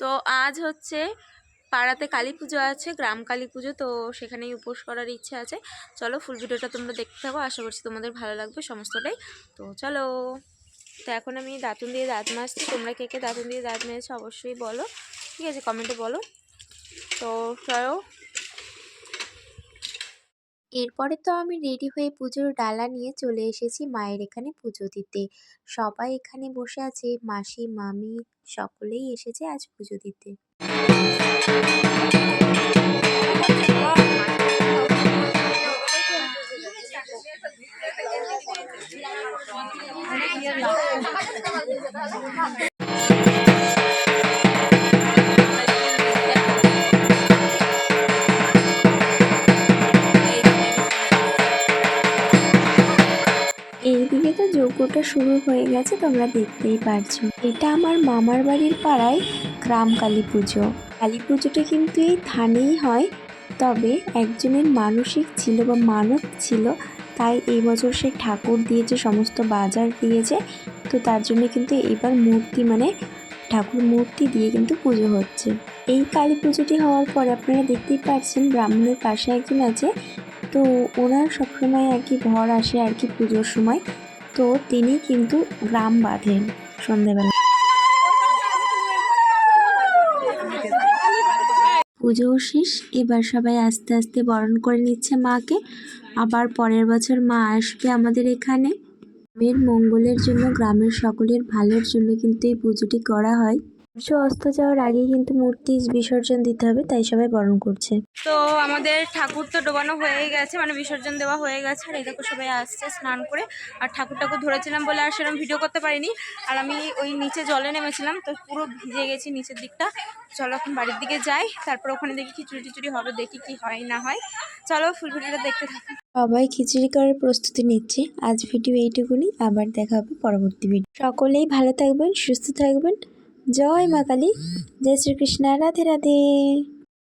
তো আজ হচ্ছে পাড়াতে কালী পুজো আছে, গ্রাম কালী পুজো, তো সেখানেই উপোস করার ইচ্ছে আছে। চলো ফুল ভিডিওটা তোমরা দেখতে থাকো, আশা করছি তোমাদের ভালো লাগবে সমস্তটাই। তো চলো, তো এখন আমি দাঁতুন দিয়ে দাঁত মাজছি, তোমরা কে কে দাঁতুন দিয়ে দাঁত মেরেছো অবশ্যই বলো, ঠিক আছে কমেন্টে বলো। তো চলো এরপরে তো আমি রেডি হয়ে পুজোর ডালা নিয়ে চলে এসেছি মায়ের এখানে পুজো দিতে। সবাই এখানে বসে আছে, মাসি, মামি সকলেই এসেছে আজ পুজো দিতে। তো যজ্ঞটা শুরু হয়ে গেছে, তোমরা দেখতেই পারছ। এটা আমার মামার বাড়ির পাড়ায় গ্রাম কালী পুজো। কালী পুজোটা কিন্তু এই থানেই হয়, তবে একজনের মানসিক ছিল বা মানব ছিল, তাই এই বছর সে ঠাকুর দিয়েছে সমস্ত বাজার দিয়েছে, তো তার জন্য কিন্তু এবার মূর্তি মানে ঠাকুর মূর্তি দিয়ে কিন্তু পুজো হচ্ছে। এই কালী পুজোটি হওয়ার পরে আপনারা দেখতেই পাচ্ছেন ব্রাহ্মণের পাশে একজন আছে, তো ওনার সবসময় আর কি ভর আসে আর কি পুজোর সময়। তো তিনি কিন্তু গ্রাম বাঁধেন সন্ধেবেলা। পুজো শেষ, এবার সবাই আস্তে আস্তে বরণ করে নিচ্ছে মাকে। আবার পরের বছর মা আসবে আমাদের এখানে। গ্রামের মঙ্গলের জন্য, গ্রামের সকলের ভালোর জন্য কিন্তু এই পুজোটি করা হয়। সূর্য অস্ত যাওয়ার আগে কিন্তু মূর্তি বিসর্জন দিতে হবে তাই সবাই বরণ করছে। তো আমাদের ঠাকুর তো ডোবানো হয়ে গেছে মানে বিসর্জন দেওয়া হয়ে গেছে আর এই দেখো সবাই আসছে স্নান করে। আর ঠাকুর ঠাকুর ধরেছিলাম বলে আর সেরকম ভিডিও করতে পারিনি। আর আমি ওই নিচে জলে নেমেছিলাম তো পুরো ভিজে গেছি নিচের দিকটা। চলো এখন বাড়ির দিকে যাই তারপর ওখানে দেখি খিচুড়ি টিচুড়ি হবে দেখি কি হয় না হয়। চলো ফুল ভিডিওটা দেখতে থাকি। সবাই খিচুড়ি করার প্রস্তুতি নিচ্ছে। আজ ভিডিও এইটুকুনি আবার দেখা হবে পরবর্তী ভিডিও। সকলেই ভালো থাকবেন সুস্থ থাকবেন। জয় মা কালী। জয় শ্রীকৃষ্ণ রাধে রাধে।